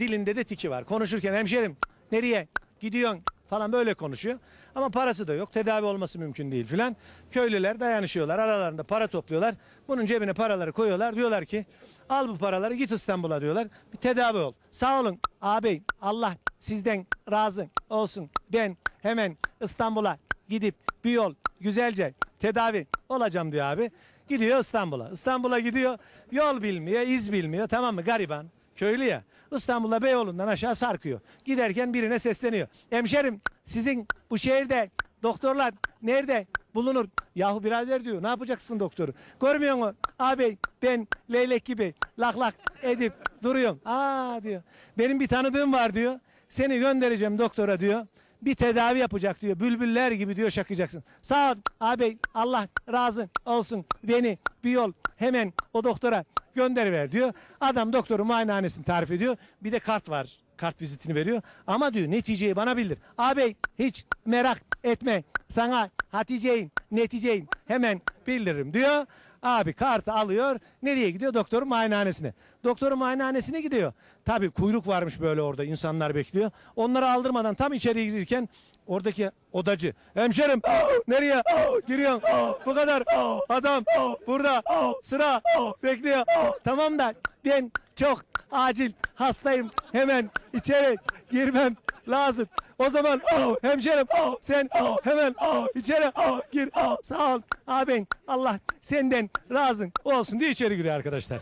dilinde de tiki var. Konuşurken hemşerim nereye gidiyorsun falan böyle konuşuyor. Ama parası da yok. Tedavi olması mümkün değil filan. Köylüler dayanışıyorlar. Aralarında para topluyorlar. Bunun cebine paraları koyuyorlar. Diyorlar ki al bu paraları git İstanbul'a diyorlar. Bir tedavi ol. Sağ olun ağabey. Allah sizden razı olsun. Ben hemen İstanbul'a gidip bir yol güzelce tedavi olacağım diyor abi. Gidiyor İstanbul'a. İstanbul'a gidiyor. Yol bilmiyor, iz bilmiyor. Tamam mı? Gariban. Köylü ya. İstanbul'da Beyoğlu'ndan aşağı sarkıyor. Giderken birine sesleniyor. Hemşerim sizin bu şehirde doktorlar nerede bulunur? Yahu birader diyor. Ne yapacaksın doktoru? Görmüyor musun? Abi ben leylek gibi lak lak edip duruyorum. Aa diyor. Benim bir tanıdığım var diyor. Seni göndereceğim doktora diyor. Bir tedavi yapacak diyor. Bülbüller gibi diyor şakacaksın. Sağ ol abi Allah razı olsun. Beni bir yol hemen o doktora gönderiver diyor. Adam doktorun muayenehanesini tarif ediyor. Bir de kart var. Kart vizitini veriyor. Ama diyor neticeyi bana bildir. Abi hiç merak etme. Sana Hatice'yin neticeyin hemen bildiririm diyor. Abi kartı alıyor. Nereye gidiyor? Doktorun muayenehanesine. Doktorun muayenehanesine gidiyor. Tabii kuyruk varmış böyle orada. insanlar bekliyor. Onları aldırmadan tam içeriye girirken oradaki odacı. Hemşerim nereye giriyorsun? Bu kadar adam burada sıra bekliyor. Tamam da ben çok acil hastayım. Hemen içeri girmem lazım. O zaman hemşerim sen hemen içeri gir. Sağ ol abin Allah senden razı olsun diye içeri giriyor arkadaşlar.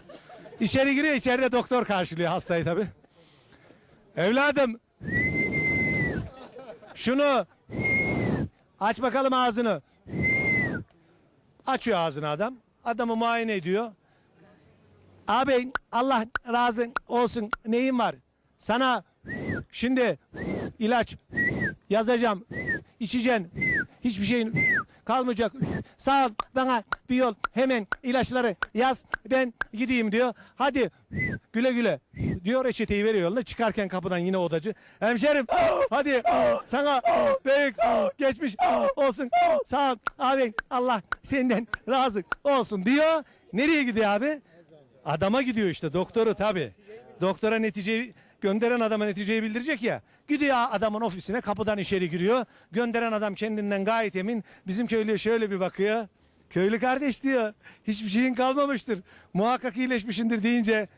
İçeri giriyor içeride doktor karşılıyor hastayı tabi. Evladım şunu aç bakalım ağzını. Açıyor ağzını adam. Adamı muayene ediyor. Abi Allah razı olsun. Neyin var? Sana şimdi ilaç yazacağım. İçeceksin. Hiçbir şeyin kalmayacak. Sağ ol bana bir yol. Hemen ilaçları yaz. Ben gideyim diyor. Hadi güle güle diyor reçeteyi veriyor yoluna. Çıkarken kapıdan yine odacı. Hemşerim hadi sana büyük geçmiş olsun. Sağ ol abi Allah senden razı olsun diyor. Nereye gidiyor abi? Adama gidiyor işte doktoru tabi. Doktora neticeyi gönderen adama neticeyi bildirecek ya. Gidiyor adamın ofisine kapıdan içeri giriyor. Gönderen adam kendinden gayet emin. Bizim köylüye şöyle bir bakıyor. Köylü kardeş diyor. Hiçbir şeyin kalmamıştır. Muhakkak iyileşmişindir deyince